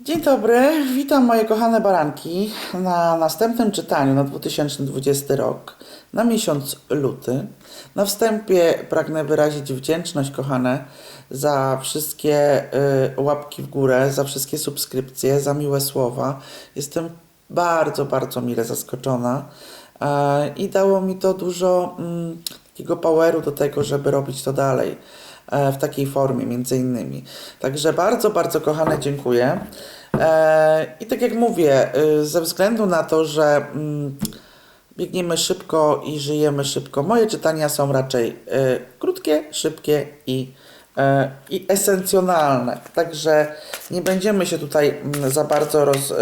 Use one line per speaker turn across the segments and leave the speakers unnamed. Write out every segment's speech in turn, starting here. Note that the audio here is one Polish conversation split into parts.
Dzień dobry, witam moje kochane baranki na następnym czytaniu na 2020 rok, na miesiąc luty. Na wstępie pragnę wyrazić wdzięczność, kochane, za wszystkie y, łapki w górę, za wszystkie subskrypcje, za miłe słowa. Jestem bardzo, bardzo mile zaskoczona e, i dało mi to dużo mm, takiego poweru do tego, żeby robić to dalej w takiej formie między innymi. Także bardzo, bardzo kochane dziękuję. E, I tak jak mówię, y, ze względu na to, że mm, biegniemy szybko i żyjemy szybko, moje czytania są raczej y, krótkie, szybkie i, y, i esencjonalne. Także nie będziemy się tutaj mm, za bardzo roz,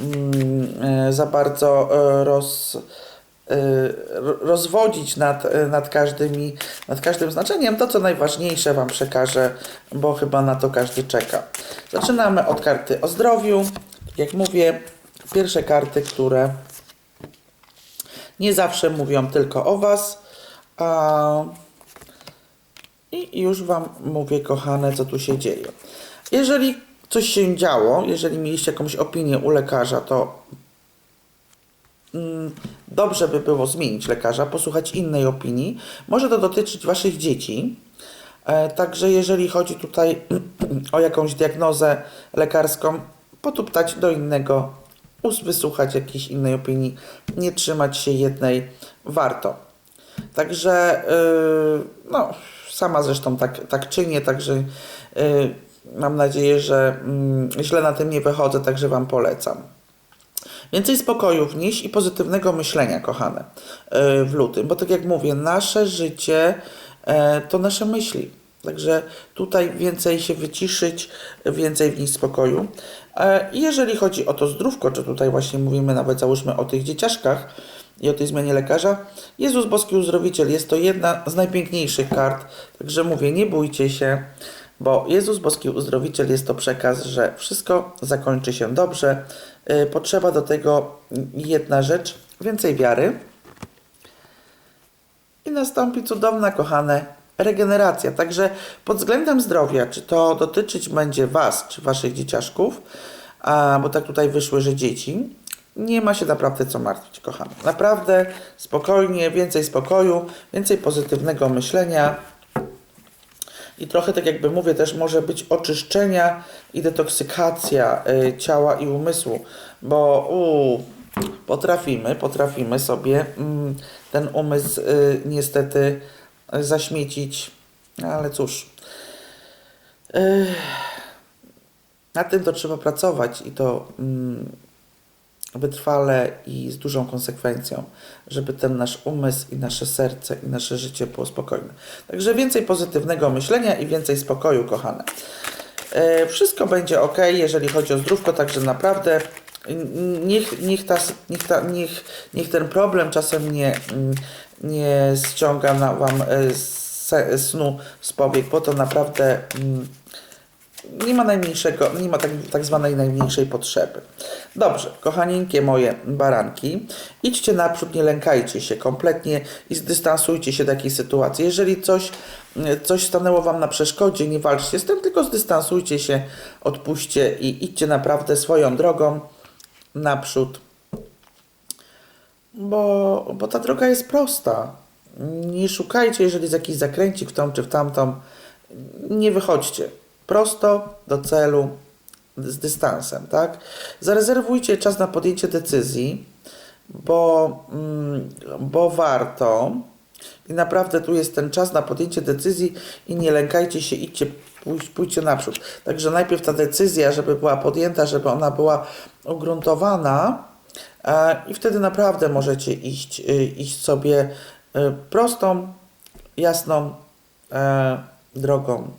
mm, za bardzo roz ro- rozwodzić nad, y, nad, każdymi, nad każdym znaczeniem. To, co najważniejsze, Wam przekażę, bo chyba na to każdy czeka. Zaczynamy od karty o zdrowiu. Jak mówię, pierwsze karty, które nie zawsze mówią tylko o Was. I już Wam mówię, kochane, co tu się dzieje. Jeżeli coś się działo, jeżeli mieliście jakąś opinię u lekarza, to mm, dobrze by było zmienić lekarza, posłuchać innej opinii. Może to dotyczyć Waszych dzieci. E, Także jeżeli chodzi tutaj o jakąś diagnozę lekarską, potuptać do innego, wysłuchać jakiejś innej opinii, nie trzymać się jednej, warto. Także yy, no, sama zresztą tak, tak czynię, także yy, mam nadzieję, że yy, źle na tym nie wychodzę, także Wam polecam. Więcej spokoju wnieść i pozytywnego myślenia, kochane, yy, w lutym, bo tak jak mówię, nasze życie e, to nasze myśli. Także tutaj więcej się wyciszyć, więcej wnieść spokoju. E, I jeżeli chodzi o to zdrówko, czy tutaj właśnie mówimy nawet załóżmy o tych dzieciaszkach i o tej zmianie lekarza, Jezus Boski Uzdrowiciel jest to jedna z najpiękniejszych kart. Także mówię, nie bójcie się, bo Jezus Boski Uzdrowiciel jest to przekaz, że wszystko zakończy się dobrze. E, Potrzeba do tego jedna rzecz, więcej wiary i nastąpi cudowna, kochane, regeneracja. Także pod względem zdrowia, czy to dotyczyć będzie Was, czy Waszych dzieciaszków, a, bo tak tutaj wyszły, że dzieci, nie ma się naprawdę co martwić, kochane. Naprawdę spokojnie, więcej spokoju, więcej pozytywnego myślenia. I trochę tak jakby mówię, też może być oczyszczenia i detoksykacja y, ciała i umysłu, bo u, potrafimy, potrafimy sobie mm, ten umysł y, niestety y, zaśmiecić, ale cóż. Y, nad tym to trzeba pracować i to mm, wytrwale i z dużą konsekwencją, żeby ten nasz umysł i nasze serce i nasze życie było spokojne. Także więcej pozytywnego myślenia i więcej spokoju, kochane. E, Wszystko będzie ok, jeżeli chodzi o zdrówko, także naprawdę niech, niech, ta, niech, ta, niech, niech ten problem czasem nie, nie ściąga na Wam e, snu z powiek, bo to naprawdę nie ma najmniejszego, nie ma tak, tak zwanej najmniejszej potrzeby. Dobrze, kochanieńkie moje baranki, idźcie naprzód, nie lękajcie się kompletnie i zdystansujcie się takiej sytuacji. Jeżeli coś, coś stanęło Wam na przeszkodzie, nie walczcie z tym, tylko zdystansujcie się, odpuśćcie i idźcie naprawdę swoją drogą naprzód. Bo, bo ta droga jest prosta. Nie szukajcie, jeżeli jest jakiś zakręcik w tą czy w tamtą, nie wychodźcie. Prosto do celu z dystansem, tak? Zarezerwujcie czas na podjęcie decyzji, bo, mm, bo warto. I naprawdę tu jest ten czas na podjęcie decyzji i nie lękajcie się, idźcie, pójdź, pójdźcie naprzód. Także najpierw ta decyzja, żeby była podjęta, żeby ona była ugruntowana e, i wtedy naprawdę możecie iść, y, iść sobie y, prostą, jasną e, drogą,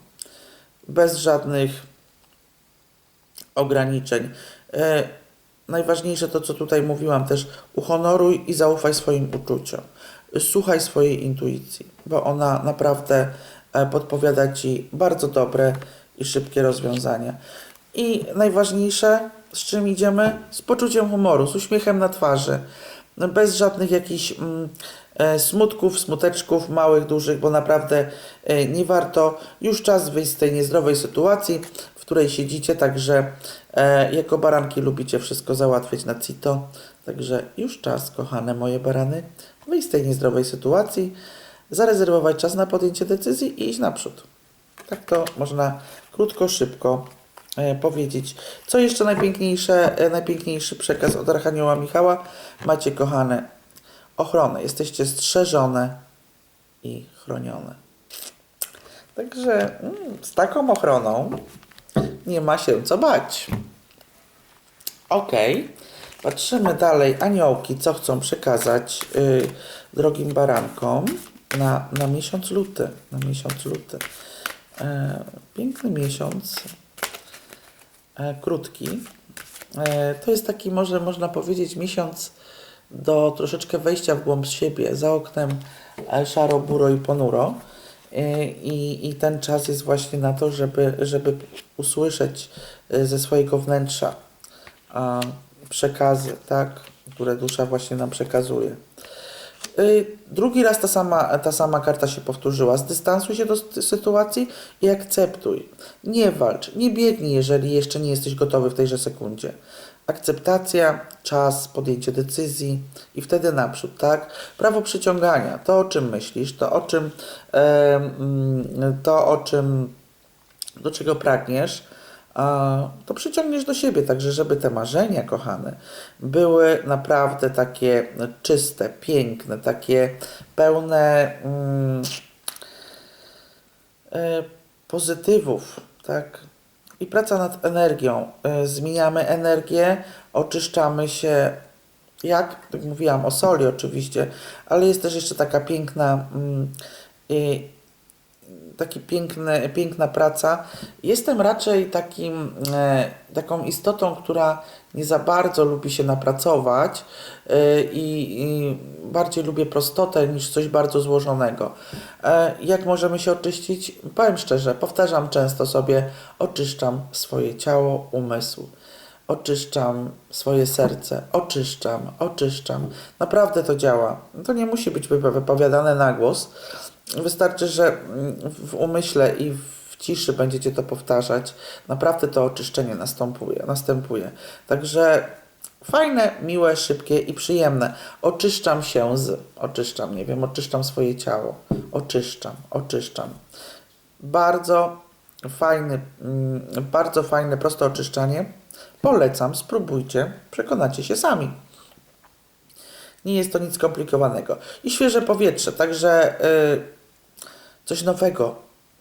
bez żadnych ograniczeń. E, najważniejsze to, co tutaj mówiłam też, uhonoruj i zaufaj swoim uczuciom. Słuchaj swojej intuicji, bo ona naprawdę e, podpowiada Ci bardzo dobre i szybkie rozwiązania. I najważniejsze, z czym idziemy? Z poczuciem humoru, z uśmiechem na twarzy, bez żadnych jakichś mm, smutków, smuteczków, małych, dużych, bo naprawdę e, nie warto. Już czas wyjść z tej niezdrowej sytuacji. W której siedzicie, także e, jako baranki lubicie wszystko załatwiać na CITO. Także już czas, kochane moje barany, wyjść z tej niezdrowej sytuacji, zarezerwować czas na podjęcie decyzji i iść naprzód. Tak to można krótko, szybko e, powiedzieć. Co jeszcze najpiękniejsze, e, najpiękniejszy przekaz od Archanioła Michała? Macie, kochane, ochronę. Jesteście strzeżone i chronione. Także mm, z taką ochroną nie ma się co bać. Ok, patrzymy dalej. Aniołki, co chcą przekazać y, drogim barankom na, na miesiąc luty. Na miesiąc luty. E, piękny miesiąc. E, krótki. E, to jest taki, może można powiedzieć, miesiąc do troszeczkę wejścia w głąb siebie. Za oknem e, szaro, buro i ponuro. E, I, I ten czas jest właśnie na to, żeby, żeby usłyszeć e, ze swojego wnętrza przekazy, tak, które dusza właśnie nam przekazuje. Drugi raz ta sama, ta sama karta się powtórzyła. Zdystansuj się do sy- sytuacji i akceptuj. Nie walcz, nie biegnij, jeżeli jeszcze nie jesteś gotowy w tejże sekundzie. Akceptacja, czas, podjęcie decyzji i wtedy naprzód, tak? Prawo przyciągania, to o czym myślisz, to o czym, mm, to o czym, do czego pragniesz, to przyciągniesz do siebie, także żeby te marzenia, kochane, były naprawdę takie czyste, piękne, takie pełne mm, e, pozytywów, tak? I praca nad energią. E, zmieniamy energię, oczyszczamy się, jak, tak mówiłam o soli oczywiście, ale jest też jeszcze taka piękna i, taki piękny, piękna praca. Jestem raczej takim, e, taką istotą, która nie za bardzo lubi się napracować e, i, i bardziej lubię prostotę niż coś bardzo złożonego. E, jak możemy się oczyścić? Powiem szczerze, powtarzam często sobie, oczyszczam swoje ciało, umysł. Oczyszczam swoje serce, oczyszczam, oczyszczam. Naprawdę to działa. To nie musi być wypo- wypowiadane na głos. Wystarczy, że mm, w umyśle i w ciszy będziecie to powtarzać. Naprawdę to oczyszczenie następuje. następuje. Także fajne, miłe, szybkie i przyjemne. Oczyszczam się z. Oczyszczam, nie wiem, oczyszczam swoje ciało. Oczyszczam, oczyszczam. Bardzo fajny, mm, bardzo fajne, proste oczyszczanie. Polecam, spróbujcie, przekonacie się sami. Nie jest to nic skomplikowanego. I świeże powietrze, także y, coś nowego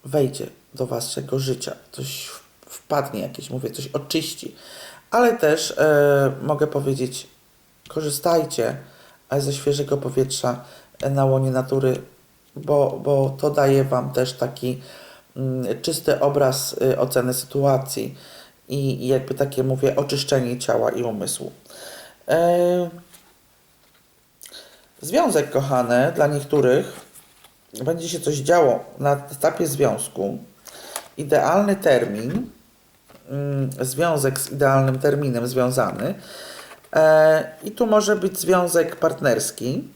wejdzie do waszego życia, coś wpadnie jakieś, mówię, coś oczyści. Ale też y, mogę powiedzieć, korzystajcie e, ze świeżego powietrza e, na łonie natury, bo, bo to daje wam też taki mm, czysty obraz y, oceny sytuacji i, i jakby takie, mówię, oczyszczenie ciała i umysłu. E, Związek, kochane, dla niektórych będzie się coś działo na etapie związku. Idealny termin, mm, związek z idealnym terminem związany. E, I tu może być związek partnerski.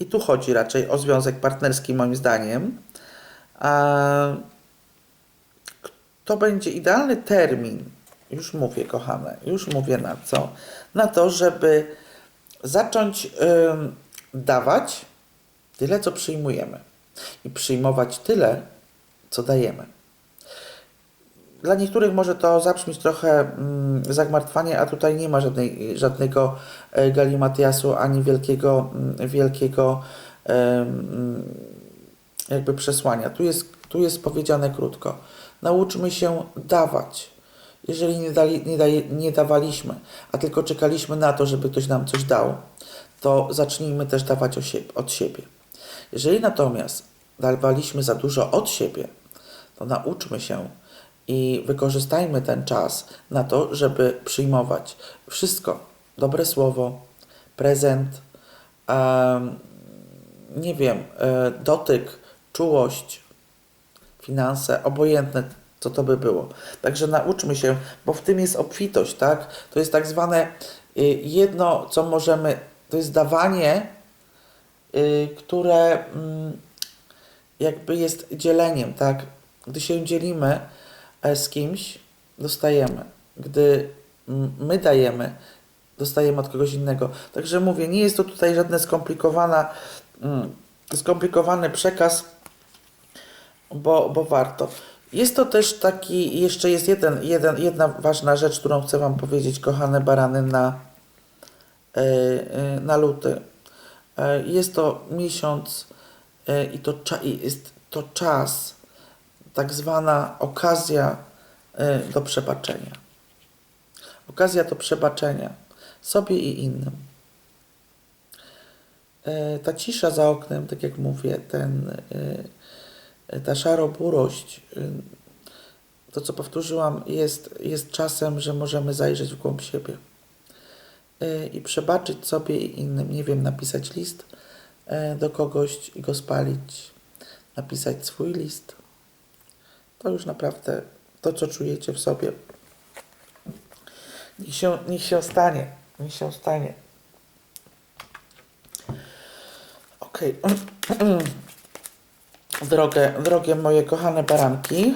I tu chodzi raczej o związek partnerski, moim zdaniem. E, to będzie idealny termin, już mówię, kochane, już mówię na co? Na to, żeby zacząć dawać tyle, co przyjmujemy i przyjmować tyle, co dajemy. Dla niektórych może to zabrzmieć trochę mm, zagmartwanie, a tutaj nie ma żadnej, żadnego e, galimatiasu ani wielkiego, mm, wielkiego em, jakby przesłania. Tu jest, tu jest powiedziane krótko. Nauczmy się dawać. Jeżeli nie, dali, nie, daje, nie dawaliśmy, a tylko czekaliśmy na to, żeby ktoś nam coś dał, to zacznijmy też dawać od siebie. Jeżeli natomiast dawaliśmy za dużo od siebie, to nauczmy się i wykorzystajmy ten czas na to, żeby przyjmować wszystko. Dobre słowo, prezent, nie wiem, e, dotyk, czułość, finanse, obojętne co to by było. Także nauczmy się, bo w tym jest obfitość, tak? To jest tak zwane y, jedno, co możemy, to jest dawanie, które mm, jakby jest dzieleniem, tak? Gdy się dzielimy, e, z kimś, dostajemy. Gdy mm, my dajemy, dostajemy od kogoś innego. Także mówię, nie jest to tutaj żadne skomplikowana, mm, skomplikowany przekaz, bo, bo warto. Jest to też taki, jeszcze jest jeden, jeden, jedna ważna rzecz, którą chcę Wam powiedzieć, kochane barany, na, e, e, na luty. E, Jest to miesiąc e, i to jest to czas, tak zwana okazja e, do przebaczenia. Okazja do przebaczenia sobie i innym. Ta cisza za oknem, tak jak mówię, ten, ta szaroburość, to co powtórzyłam, jest, jest czasem, że możemy zajrzeć w głąb siebie i przebaczyć sobie i innym. Nie wiem, napisać list e, do kogoś i go spalić, napisać swój list. To już naprawdę to, co czujecie w sobie. Niech się, niech się stanie. Niech się stanie. Okej. Drogie, drogie moje kochane baranki,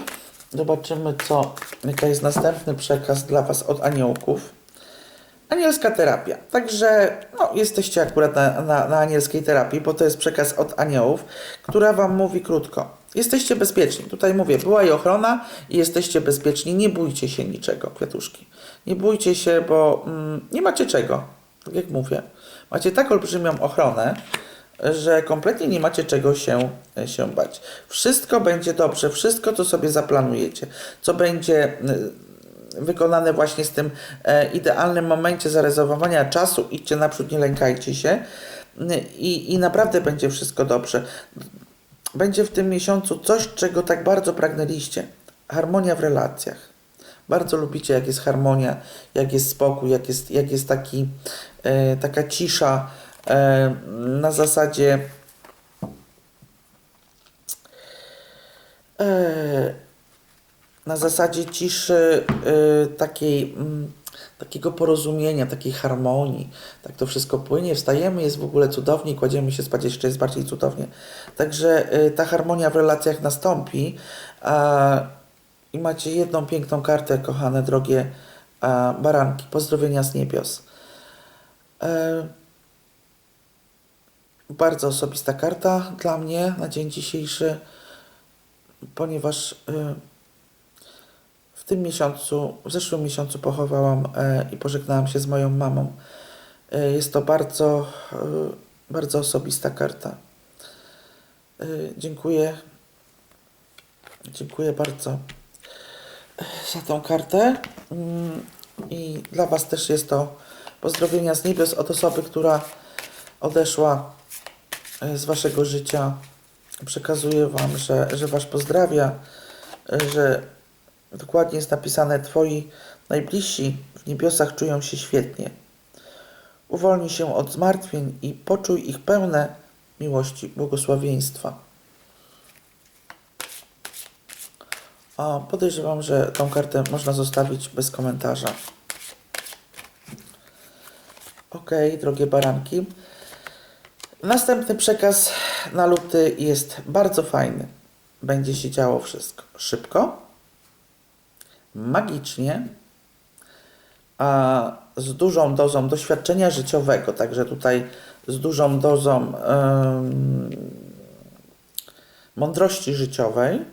zobaczymy, co, jaki jest następny przekaz dla Was od aniołków. Anielska terapia. Także no, jesteście akurat na, na, na anielskiej terapii, bo to jest przekaz od aniołów, która Wam mówi krótko. Jesteście bezpieczni. Tutaj mówię, była i ochrona i jesteście bezpieczni. Nie bójcie się niczego, kwiatuszki. Nie bójcie się, bo mm, nie macie czego. Tak jak mówię. Macie tak olbrzymią ochronę, że kompletnie nie macie czego się, się bać. Wszystko będzie dobrze, wszystko, co sobie zaplanujecie, co będzie y, wykonane właśnie z tym e, idealnym momencie zarezerwowania czasu, idźcie naprzód, nie lękajcie się i, i naprawdę będzie wszystko dobrze. Będzie w tym miesiącu coś, czego tak bardzo pragnęliście. Harmonia w relacjach. Bardzo lubicie, jak jest harmonia, jak jest spokój, jak jest, jak jest taki, e, taka cisza e, na zasadzie e, na zasadzie ciszy e, takiej mm, takiego porozumienia, takiej harmonii. Tak to wszystko płynie, wstajemy, jest w ogóle cudownie, kładziemy się spać, jeszcze jest bardziej cudownie. Także e, ta harmonia w relacjach nastąpi. A, I macie jedną piękną kartę, kochane, drogie a, baranki. Pozdrowienia z niebios. E, bardzo osobista karta dla mnie na dzień dzisiejszy, ponieważ y, w tym miesiącu, w zeszłym miesiącu pochowałam e, i pożegnałam się z moją mamą. E, Jest to bardzo, e, bardzo osobista karta. Dziękuję. Dziękuję bardzo za tą kartę. Mm, I dla Was też jest to pozdrowienia z niebios od osoby, która odeszła z Waszego życia. Przekazuję Wam, że, że Was pozdrawia, że dokładnie jest napisane Twoi najbliżsi w niebiosach czują się świetnie. Uwolnij się od zmartwień i poczuj ich pełne miłości, błogosławieństwa. A podejrzewam, że tą kartę można zostawić bez komentarza. Okej, drogie baranki. Następny przekaz na luty jest bardzo fajny. Będzie się działo wszystko szybko, magicznie, a z dużą dozą doświadczenia życiowego, także tutaj z dużą dozą mądrości życiowej.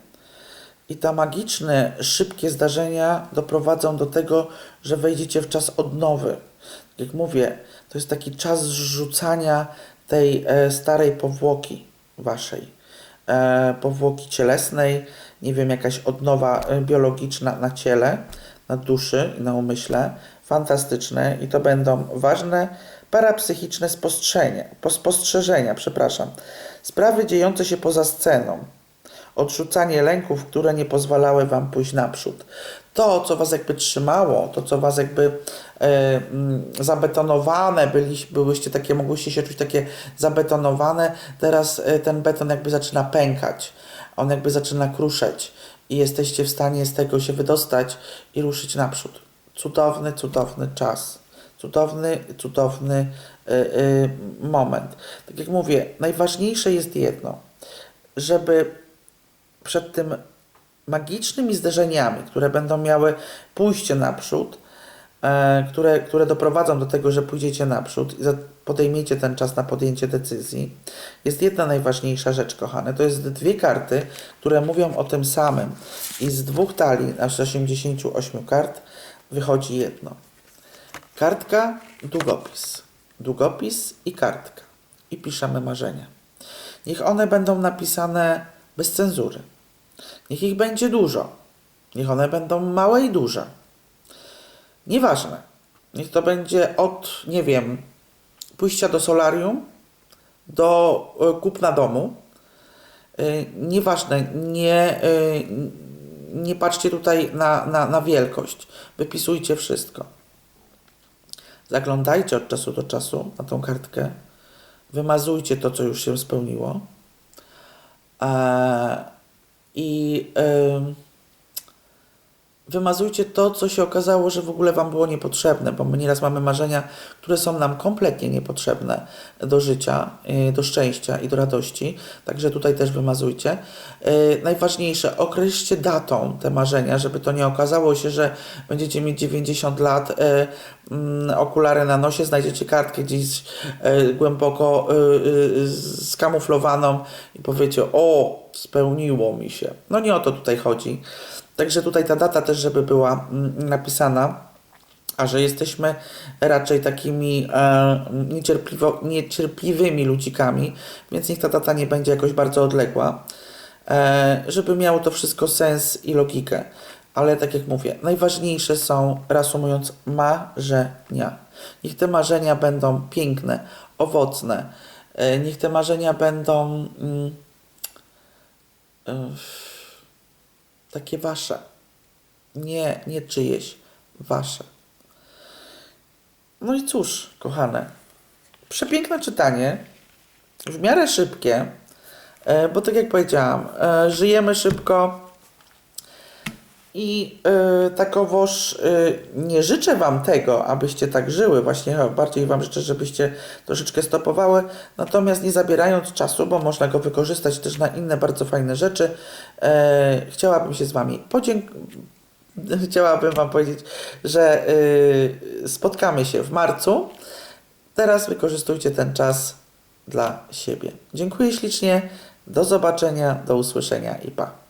I te magiczne, szybkie zdarzenia doprowadzą do tego, że wejdziecie w czas odnowy. Tak jak mówię, to jest taki czas zrzucania tej e, starej powłoki waszej, e, powłoki cielesnej, nie wiem, jakaś odnowa e, biologiczna na ciele, na duszy i na umyśle. Fantastyczne i to będą ważne parapsychiczne spostrzeżenia, po- spostrzeżenia, przepraszam. Sprawy dziejące się poza sceną odrzucanie lęków, które nie pozwalały wam pójść naprzód. To, co was jakby trzymało, to, co was jakby e, mm, zabetonowane, byli, byłyście takie, mogłyście się czuć takie zabetonowane, teraz e, ten beton jakby zaczyna pękać, on jakby zaczyna kruszeć i jesteście w stanie z tego się wydostać i ruszyć naprzód. Cudowny, cudowny czas. Cudowny, cudowny y, y, moment. Tak jak mówię, najważniejsze jest jedno, żeby przed tym magicznymi zderzeniami, które będą miały pójście naprzód, które, które doprowadzą do tego, że pójdziecie naprzód i podejmiecie ten czas na podjęcie decyzji, jest jedna najważniejsza rzecz, kochane. To jest dwie karty, które mówią o tym samym. I z dwóch talii, aż 88 kart, wychodzi jedno. Kartka, długopis. Długopis i kartka. I piszemy marzenia. Niech one będą napisane bez cenzury. Niech ich będzie dużo. Niech one będą małe i duże. Nieważne. Niech to będzie od, nie wiem, pójścia do solarium, do e, kupna domu. Y, Nieważne, nie, y, nie patrzcie tutaj na, na, na wielkość. Wypisujcie wszystko. Zaglądajcie od czasu do czasu na tą kartkę. Wymazujcie to, co już się spełniło. E, I em, wymazujcie to, co się okazało, że w ogóle Wam było niepotrzebne, bo my nieraz mamy marzenia, które są nam kompletnie niepotrzebne do życia, y, do szczęścia i do radości. Także tutaj też wymazujcie. Y, Najważniejsze, określcie datą te marzenia, żeby to nie okazało się, że będziecie mieć 90 lat, y, mm, okulary na nosie, znajdziecie kartkę gdzieś głęboko skamuflowaną i powiecie, o, spełniło mi się. No nie o to tutaj chodzi. Także tutaj ta data też, żeby była mm, napisana, a że jesteśmy raczej takimi e, niecierpliwo, niecierpliwymi ludzikami, więc niech ta data nie będzie jakoś bardzo odległa, e, żeby miało to wszystko sens i logikę. Ale tak jak mówię, najważniejsze są, reasumując, marzenia. Niech te marzenia będą piękne, owocne. E, niech te marzenia będą mm, e, takie wasze. Nie, nie czyjeś, wasze. No i cóż, kochane, przepiękne czytanie, w miarę szybkie, e, bo tak jak powiedziałam, e, żyjemy szybko i e, takowoż e, nie życzę Wam tego, abyście tak żyły, właśnie bardziej Wam życzę, żebyście troszeczkę stopowały, natomiast nie zabierając czasu, bo można go wykorzystać też na inne bardzo fajne rzeczy, e, chciałabym się z Wami podziękować. Chciałabym Wam powiedzieć, że y, spotkamy się w marcu. Teraz wykorzystujcie ten czas dla siebie. Dziękuję ślicznie. Do zobaczenia, do usłyszenia i pa.